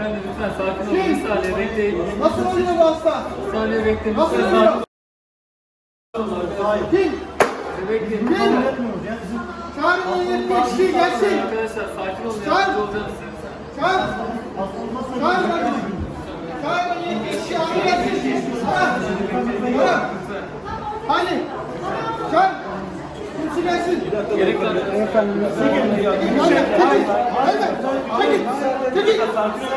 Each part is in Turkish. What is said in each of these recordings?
beyefendi lütfen sakin olun. Bir saniye bekleyin. Nasıl oluyor bu hasta? Bir saniye bekleyin. Nasıl oluyor? sakin? Bekleyin. Kim? Çağır o yönetmen kişiyi gelsin. Arkadaşlar sakin olun. Çağır. Çağır. Çağır. Çağır o yönetmen kişiyi abi gelsin. Ha. Ha. Hadi. Çağır. Efendim. Çekil. Hadi. Çekil. Hadi. Çekil. Çekil.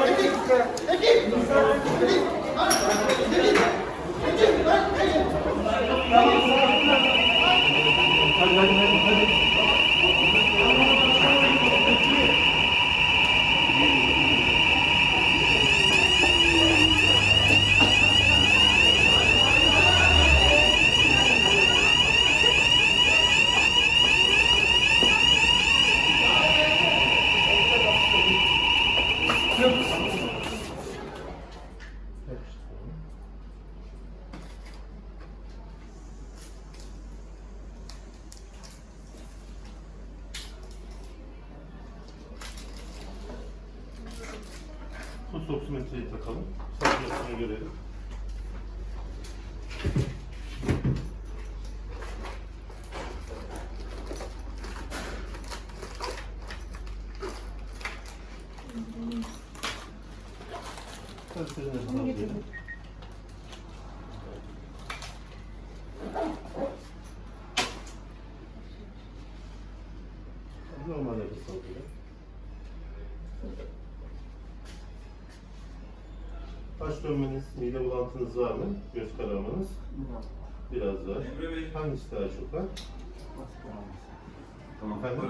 Çekil. Çekil. Çekil. Hadi. Tuz oksimetreyi takalım. Görelim. Görelim. Normal nefes alıyor. Baş dönmeniz, mide bulantınız var mı? Göz kararmanız? Biraz var. Hangisi daha çok var? Efendim?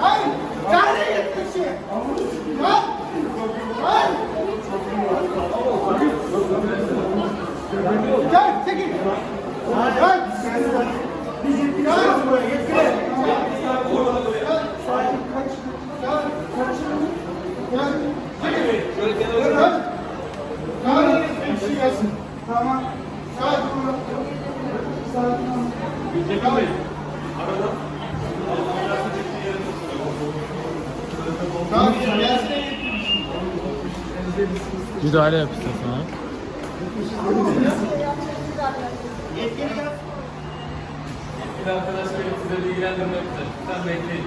Hayır! Çağır yönetmen kişiyi. Çağır. Çağır. Gel, çekil. Gel. Gel. Tamam. Sakin ol. Sakin ol. Tamam. Tamam, gelsin. Müdahale yap istiyorsan abi. Yetkili arkadaş gelip size bilgilendirmek üzere. Lütfen bekleyin.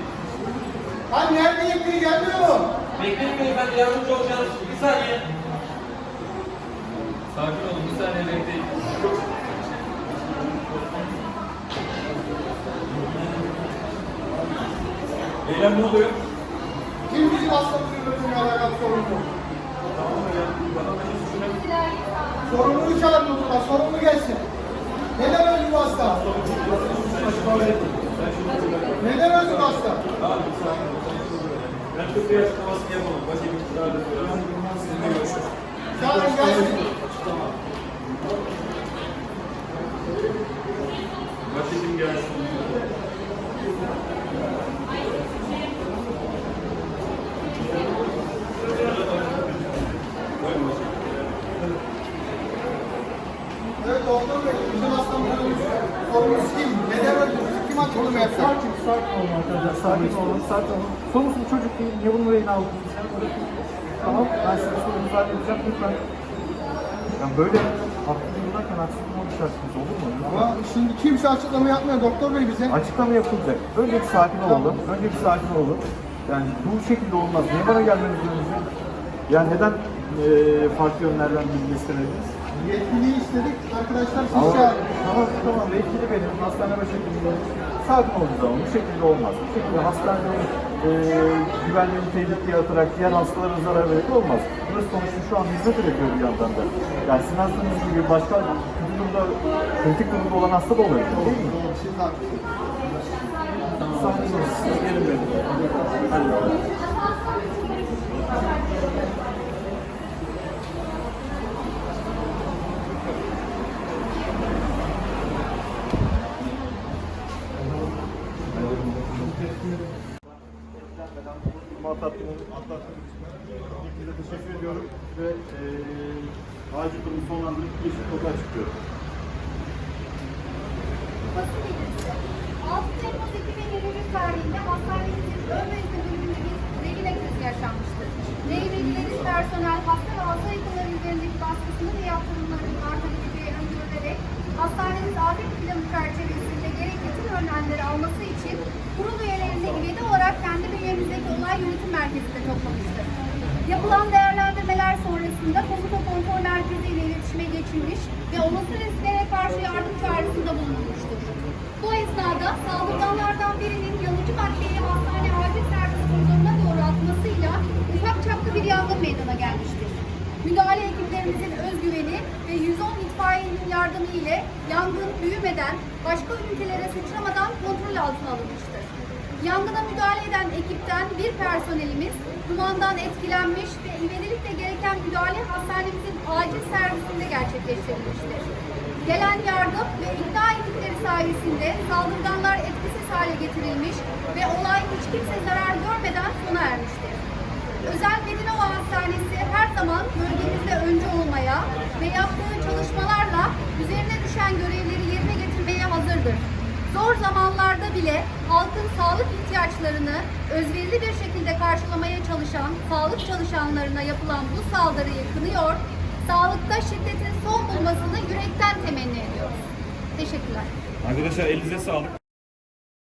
Lan nerede yetkili gelmiyor mu? Bekleyin beyefendi yardımcı olacağız. Bir saniye. Sakin olun. Bir saniye bekleyin. Beyler ne oluyor? Kim bizim hastamızın ölümüne alakalı sorumlu? Sorumluyu çağırın oturma, sorumlu gelsin. Neden öldü bu hasta? Neden öldü bu hasta? Ben çok bir açıklamasını yapamam. Başhekim çağırdı. Sizinle görüşürüz. Çağırın gelsin. Başhekim gelsin. Evet doktor bey, bizim hastamızın ölümü sorumlusu kim? Neden öldü? Kim açıklama yapacak? Olun arkadaşlar. Sakin olun, sakin olun. Bu çocuk değil. Niye bunu reyna aldınız? Tamam, ben size sorunuzu halledeceğim. Lütfen. Yani böyle haklı durumdayken haksız oluşacaksınız olur mu? Ama şimdi kimse açıklama yapmıyor doktor bey bize. Açıklama yapılacak. Önce bir sakin olalım. Önce bir sakin olalım. Yani bu şekilde olmaz. Niye bana gelmeniz önce? Yani neden eee farklı yönlerden bilgi istemediniz? Yetkiliyi istedik, arkadaşlar siz Ama, çağırın. tamam tamam yetkili benim hastane başhekimim. Sakin olun zaman bu şekilde olmaz. Bu şekilde hastanenin e, güvenliğini tehlikeye atarak diğer hastalara zarar vererek olmaz. Burası sonuçta şu an hizmet üretiyor bir yandan da. Yani sizin hastanız gibi başka durumda, kritik durumda olan hasta da olabilir değil mi? Siz haklısınız. Sakin olun. Gelin benim. Hadi bakalım. Atlattığınız Hepinize teşekkür ediyorum ve eee acil durumu sonlandırıp yeşil kodu açıklıyorum. Basın bilgisi. 6 Temmuz 2023 tarihinde hastanemizin ön ve bölümünde bir personel hasta ve hasta yakınları üzerindeki baskısını ve yaptırımlarının artabileceği öngörülerek hastanemiz afet planı çerçevesinde gerekli tüm önlemleri alması için merkezinde toplamıştır. Yapılan değerlendirmeler sonrasında komuta kontrol merkezi ile iletişime geçilmiş ve olası risklere karşı yardım çağrısında bulunulmuştur. Bu esnada saldırganlardan birinin yanıcı maddeyi hastane acil servis koridoruna doğru atmasıyla ufak çaplı bir yangın meydana gelmiştir. Müdahale ekiplerimizin özgüveni ve 110 itfaiyenin yardımı ile yangın büyümeden, başka ünitelere sıçramadan kontrol altına alınmıştır. Yangına müdahale eden ekipten bir personelimiz dumandan etkilenmiş ve ivedilikle gereken müdahale hastanemizin acil servisinde gerçekleştirilmiştir. Gelen yardım ve ikna ekipleri sayesinde saldırganlar etkisiz hale getirilmiş ve olay hiç kimse zarar görmeden sona ermiştir. Özel Medinova Hastanesi her zaman bölgemizde önce olmaya ve yaptığı çalışmalarla üzerine düşen görevleri yerine getirmeye hazırdır. Zor zamanlarda bile halkın sağlık ihtiyaçlarını özverili bir şekilde karşılamaya çalışan sağlık çalışanlarına yapılan bu saldırıyı kınıyor, sağlıkta şiddetin son bulmasını yürekten temenni ediyoruz. Teşekkürler. Arkadaşlar elinize sağlık.